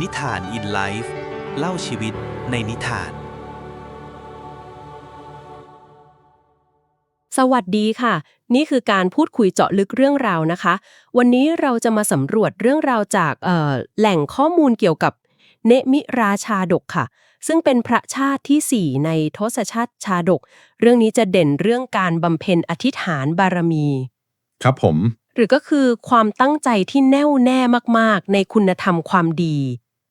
นิทานอินไลฟ์เล่าชีวิตในนิทาน สวัสดีค่ะ นี่คือการพูดคุยเจาะลึกเรื่องราวนะคะ วันนี้เราจะมาสำรวจเรื่องราวจากเอ่อแหล่งข้อมูลเกี่ยวกับเนมิราชาดกค่ะ ซึ่งเป็นพระชาติทีสี่ 4 ในทศชาติชาดก เรื่องนี้จะเด่นเรื่องการบำเพ็ญอธิษฐานบารมี ครับผม หรือก็คือความตั้งใจที่แน่วแน่มากๆ ในคุณธรรมความดี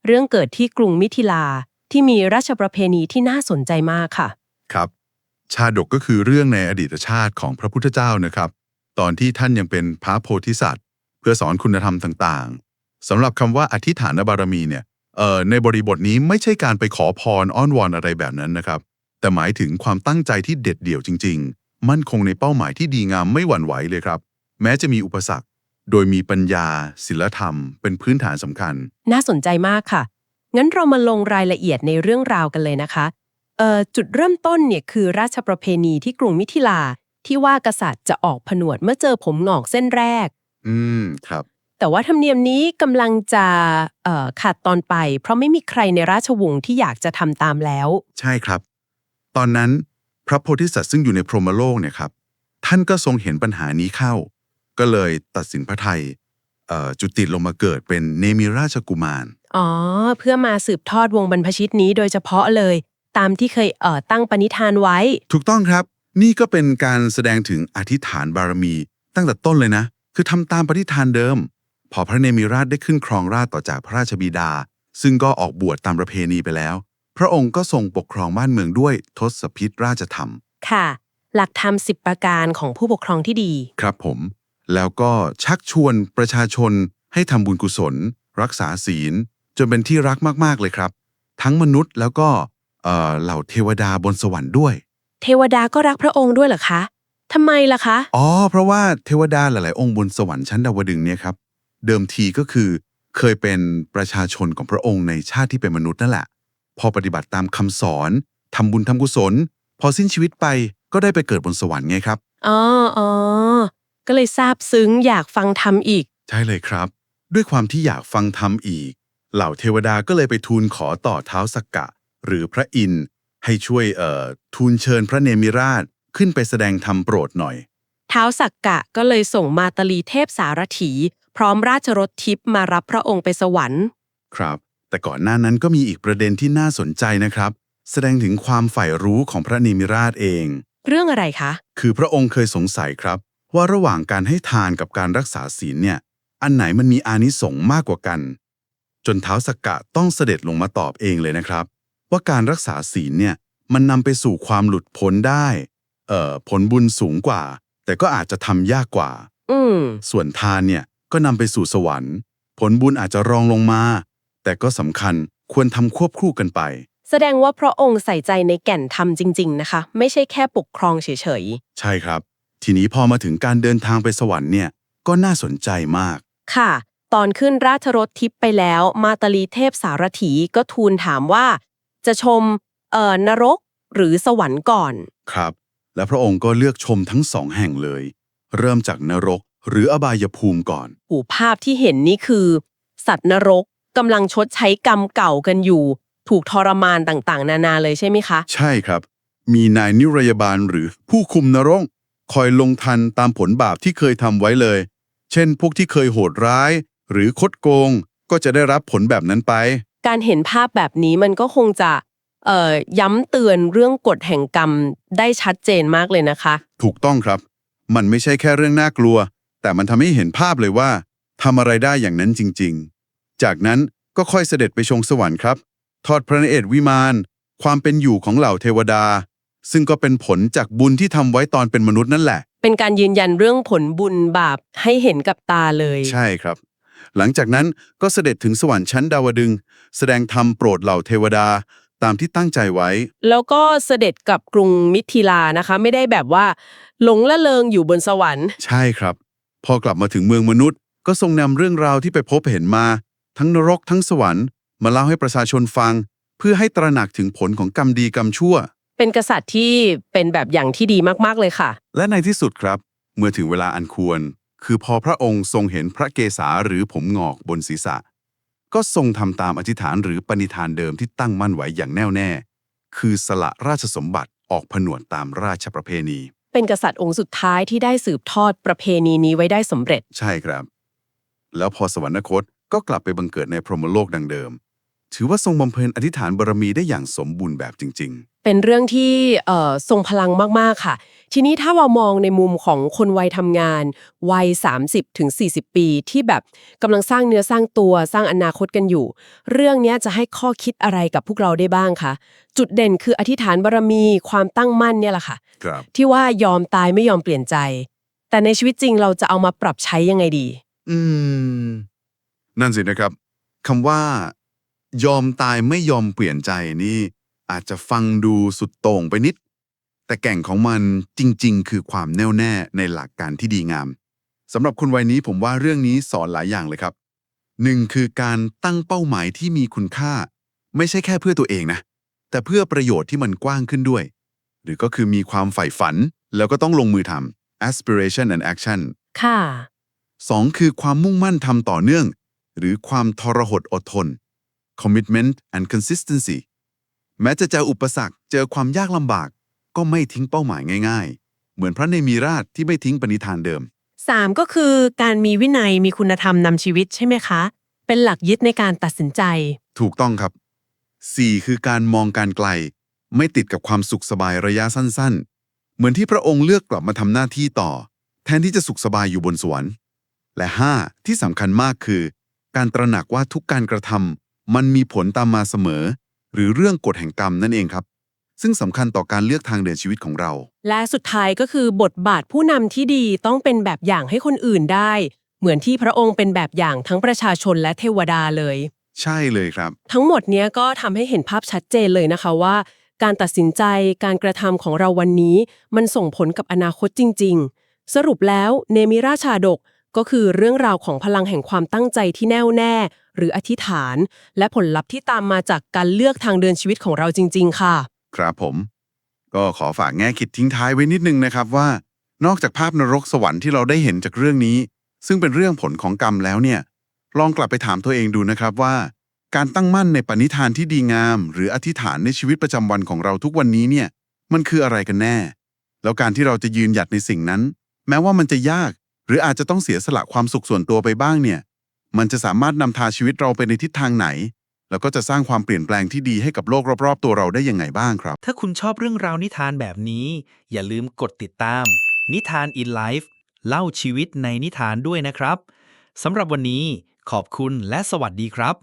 เรื่องเกิดที่กรุงมิถิลาที่มีราชประเพณีที่น่าสนใจมากค่ะ ครับ ชาดกก็คือเรื่องในอดีตชาติของพระพุทธเจ้านะครับ ตอนที่ท่านยังเป็นพระโพธิสัตว์ เพื่อสอนคุณธรรมต่างๆสำหรับคำว่าอธิฐานบารมีเนี่ยเอ่อในบริบทนี้ไม่ใช่การไปขอพรอ้อนวอนอะไรแบบนั้นนะครับ แต่หมายถึงความตั้งใจที่เด็ดเดี่ยวจริง ๆ มั่นคงในเป้าหมายที่ดีงามไม่หวั่นไหวเลยครับ แม้จะมีอุปสรรค โดยมีปัญญา ศิลธรรม เป็นพื้นฐานสำคัญ น่าสนใจมากค่ะ งั้นเรามาลงรายละเอียดในเรื่องราวกันเลยนะคะเอ่อจุดเริ่มต้นเนี่ยคือราชประเพณีที่กรุงมิถิลา ที่ว่ากษัตริย์จะออกผนวดเมื่อเจอผมหงอกเส้นแรก อืมครับ แต่ว่าธรรมเนียมนี้กำลังจะเอ่อขาดตอนไป เพราะไม่มีใครในราชวงศ์ที่อยากจะทำตามแล้ว ใช่ครับ ตอนนั้นพระโพธิสัตว์ซึ่งอยู่ในพรหมโลกเนี่ยครับ ท่านก็ทรงเห็นปัญหานี้เข้า ก็เลยตัดสินพระไทยเอ่อจุติลงมาเกิดเป็นเนมิราชกุมาร อ๋อ เพื่อมาสืบทอดวงบรรพชิตนี้โดยเฉพาะเลย ตามที่เคยเอ่อตั้งปณิธานไว้ ถูกต้องครับ นี่ก็เป็นการแสดงถึงอธิษฐานบารมี ตั้งแต่ต้นเลยนะ คือทำตามปณิธานเดิม พอพระเนมิราชได้ขึ้นครองราชย์ต่อจากพระราชบิดา ซึ่งก็ออกบวชตามประเพณีไปแล้ว พระองค์ก็ทรงปกครองบ้านเมืองด้วยทศพิธราชธรรม ค่ะ หลักธรรมสิบประการของผู้ปกครองที่ดี ครับผม แล้วก็ชักชวนประชาชนให้ทำบุญกุศล รักษาศีล จนเป็นที่รักมาก ๆ เลยครับ ทั้งมนุษย์แล้วก็เอ่อเหล่าเทวดาบนสวรรค์ด้วย เทวดาก็รักพระองค์ด้วยเหรอคะทำไมล่ะคะ อ๋อ เพราะว่าเทวดาหลาย ๆ องค์บนสวรรค์ชั้นดาวดึงส์เนี่ยครับ เดิมทีก็คือเคยเป็นประชาชนของพระองค์ในชาติที่เป็นมนุษย์นั่นแหละ พอปฏิบัติตามคำสอนทำบุญทำกุศล พอสิ้นชีวิตไปก็ได้ไปเกิดบนสวรรค์ไงครับ อ๋อ อ๋อ ก็เลยซาบซึ้งอยากฟังธรรมอีก ใช่เลยครับ ด้วยความที่อยากฟังธรรมอีก เหล่าเทวดาก็เลยไปทูลขอต่อเท้าสักกะ หรือพระอินทร์ให้ช่วยเอ่อทูลเชิญพระเนมิราชขึ้นไปแสดงธรรมโปรดหน่อยเท้าวสักกะก็เลยส่งมาตลีเทพสารถี พร้อมราชรถทิพย์มารับพระองค์ไปสวรรค์ ครับ แต่ก่อนหน้านั้นก็มีอีกประเด็นที่น่าสนใจนะครับ แสดงถึงความใฝ่รู้ของพระเนมิราชเอง เรื่องอะไรคะ คือพระองค์เคยสงสัยครับ ว่าระหว่างการให้ทานกับการรักษาศีลเนี่ย อันไหนมันมีอานิสงส์มากกว่ากัน จนเท้าวสกกะต้องเสด็จลงมาตอบเองเลยนะครับ ว่าการรักษาศีลเนี่ยมันนำไปสู่ความหลุดพ้นได้เอ่อผลบุญสูงกว่า แต่ก็อาจจะทำยากกว่า อืม ส่วนทานเนี่ยก็นำไปสู่สวรรค์ ผลบุญอาจจะรองลงมา แต่ก็สำคัญควรทำควบคู่กันไป แสดงว่าพระองค์ใส่ใจในแก่นธรรมจริง ๆ นะคะ ไม่ใช่แค่ปกครองเฉยใช่ครับ ทีนี้พอมาถึงการเดินทางไปสวรรค์เนี่ยก็น่าสนใจมากๆค่ะ ตอนขึ้นราชรถทิพย์ไปแล้ว มาตลีเทพสารถีก็ทูลถามว่า จะชมเอ่อนรกหรือสวรรค์ก่อน ครับ และพระองค์ก็เลือกชมทั้งสองแห่งเลย เริ่มจากนรกหรืออบายภูมิก่อน หูภาพที่เห็นนี่คือ สัตว์นรกกำลังชดใช้กรรมเก่ากันอยู่ ถูกทรมานต่างๆ นานาเลยใช่ไหมคะ ใช่ครับ มีนายนิรยาบาลหรือผู้คุมนรก คอยลงทันตามผลบาปที่เคยทำไว้เลย เช่น พวกที่เคยโหดร้าย หรือคดโกง ก็จะได้รับผลแบบนั้นไป การเห็นภาพแบบนี้มันก็คงจะเอ่อย้ำเตือนเรื่องกฎแห่งกรรมได้ชัดเจนมากเลยนะคะ ถูกต้องครับ มันไม่ใช่แค่เรื่องน่ากลัว แต่มันทำให้เห็นภาพเลยว่าทำอะไรได้อย่างนั้นจริง ๆ จากนั้นก็ค่อยเสด็จไปชงสวรรค์ครับ ทอดพระเนตรวิมาน ความเป็นอยู่ของเหล่าเทวดา ซึ่งก็เป็นผลจากบุญที่ทำไว้ตอนเป็นมนุษย์นั่นแหละ เป็นการยืนยันเรื่องผลบุญบาปให้เห็นกับตาเลย ใช่ครับ หลังจากนั้นก็เสด็จถึงสวรรค์ชั้นดาวดึงส์แสดงธรรมโปรดเหล่าเทวดาตามที่ตั้งใจไว้ แล้วก็เสด็จกลับกรุงมิถิลานะคะ ไม่ได้แบบว่า หลงละเลงอยู่บนสวรรค์ ใช่ครับ พอกลับมาถึงเมืองมนุษย์ ก็ทรงนำเรื่องราวที่ไปพบเห็นมา ทั้งนรกทั้งสวรรค์ มาเล่าให้ประชาชนฟัง เพื่อให้ตระหนักถึงผลของกรรมดีกรรมชั่ว เป็นกษัตริย์ที่เป็นแบบอย่างที่ดีมากๆเลยค่ะ และในที่สุดครับ เมื่อถึงเวลาอันควร คือพอพระองค์ทรงเห็นพระเกศาหรือผมงอกบนศีรษะ ก็ทรงทำตามอธิษฐานหรือปณิธานเดิมที่ตั้งมั่นไว้อย่างแน่วแน่ คือสละราชสมบัติออกผนวดตามราชประเพณี เป็นกษัตริย์องค์สุดท้ายที่ได้สืบทอดประเพณีนี้ไว้ได้สำเร็จ ใช่ครับ แล้วพอสวรรคตก็กลับไปบังเกิดในพรหมโลกดังเดิม ถือว่าทรงบำเพ็ญอธิษฐานบารมีได้อย่างสมบูรณ์แบบจริง เป็นเรื่องที่เอ่อทรงพลังมาก ๆ ค่ะ ทีนี้ถ้าเรามองในมุมของคนวัยทำงาน วัย 30ถึง40ปี ที่แบบกำลังสร้างเนื้อสร้างตัวสร้างอนาคตกันอยู่ เรื่องเนี้ยจะให้ข้อคิดอะไรกับพวกเราได้บ้างคะจุดเด่นคืออธิษฐานบารมีความตั้งมั่นเนี่ยแหละค่ะๆครับที่ว่ายอมตายไม่ยอมเปลี่ยนใจ แต่ในชีวิตจริงเราจะเอามาปรับใช้ยังไงดี อืม นั่นสินะครับคำว่ายอมตายไม่ยอมเปลี่ยนใจนี่ อาจจะฟังดูสุดโต่งไปนิด แต่แก่งของมันจริง ๆ คือความแน่วแน่ในหลักการที่ดีงามสำหรับคนวัยนี้ผมว่าเรื่องนี้สอนหลายอย่างเลยครับหนึ่งคือการตั้งเป้าหมายที่มีคุณค่า ไม่ใช่แค่เพื่อตัวเองนะ แต่เพื่อประโยชน์ที่มันกว้างขึ้นด้วย หรือก็คือมีความใฝ่ฝัน แล้วก็ต้องลงมือทำ aspiration and action ค่ะสองคือความมุ่งมั่นทำต่อเนื่อง หรือความทรหดอดทน commitment and consistency แม้จะเจออุปสรรคเจอความยากลำบาก ก็ไม่ทิ้งเป้าหมายง่าย ๆ เหมือนพระเนมีราชที่ไม่ทิ้งปณิธานเดิม 3 ก็คือการมีวินัยมีคุณธรรมนำชีวิตใช่ไหมคะ เป็นหลักยึดในการตัดสินใจ ถูกต้องครับ 4 คือการมองการไกล ไม่ติดกับความสุขสบายระยะสั้นๆ เหมือนที่พระองค์เลือกกลับมาทำหน้าที่ต่อ แทนที่จะสุขสบายอยู่บนสวรรค์และ 5 ที่สำคัญมากคือ การตระหนักว่าทุกการกระทำมันมีผลตามมาเสมอ หรือเรื่องกฎแห่งกรรมนั่นเองครับ ซึ่งสำคัญต่อการเลือกทางเดินชีวิตของเรา และสุดท้ายก็คือบทบาทผู้นำที่ดีต้องเป็นแบบอย่างให้คนอื่นได้ เหมือนที่พระองค์เป็นแบบอย่างทั้งประชาชนและเทวดาเลย ใช่เลยครับ ทั้งหมดเนี้ยก็ทำให้เห็นภาพชัดเจนเลยนะคะว่า การตัดสินใจการกระทำของเราวันนี้ มันส่งผลกับอนาคตจริง ๆ สรุปแล้วเนมิราชาดก ก็คือเรื่องราวของพลังแห่งความตั้งใจที่แน่วแน่ หรืออธิษฐาน และผลลัพธ์ที่ตามมาจากการเลือกทางเดินชีวิตของเราจริง ๆ ค่ะ ครับผม ก็ขอฝากแง่คิดทิ้งท้ายไว้นิดนึงนะครับว่า นอกจากภาพนรกสวรรค์ที่เราได้เห็นจากเรื่องนี้ ซึ่งเป็นเรื่องผลของกรรมแล้วเนี่ย ลองกลับไปถามตัวเองดูนะครับว่า การตั้งมั่นในปณิธานที่ดีงาม หรืออธิษฐานในชีวิตประจำวันของเราทุกวันนี้เนี่ย มันคืออะไรกันแน่ แล้วการที่เราจะยืนหยัดในสิ่งนั้น แม้ว่ามันจะยาก หรืออาจจะต้องเสียสละความสุขส่วนตัวไปบ้างเนี่ย มันจะสามารถนำทาชีวิตเราไปในทิศทางไหน แล้วก็จะสร้างความเปลี่ยนแปลงที่ดีให้กับโลกรอบๆ ตัวเราได้ยังไงบ้างครับ ถ้าคุณชอบเรื่องราวนิทานแบบนี้ อย่าลืมกดติดตาม นิทาน in life เล่าชีวิตในนิทานด้วยนะครับสำหรับวันนี้ขอบคุณและสวัสดีครับ